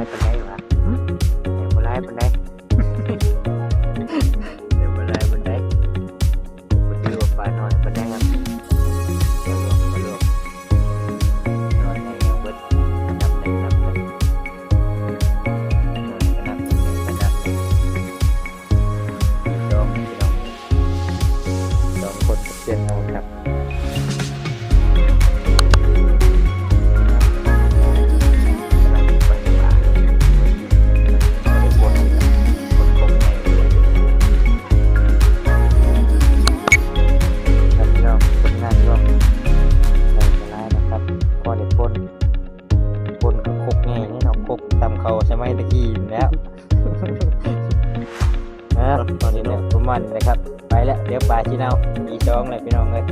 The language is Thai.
ายปานใดวะเดี๋ยวบ่ร้ายปานใดเดี๋ยวบ่ร้าปาดบ่ถือว่าปานน้อปานใดครัมบ่รวนอนให้แล้วเบิดอันับหนึ่งนดับหนึ่งนอนอันดับหนึ่งอันดับหนึ่งสองพี่น้องสองคนเจ็ดเอาครับ ตำเขาใช่ไหมตะกี้แล้วนะครับตอนนี้เนี่ยประมาณนี้นะครับ ไปแล้วเดี๋ยวปลาที่เนาอีช้องเลยพี่น้องเลย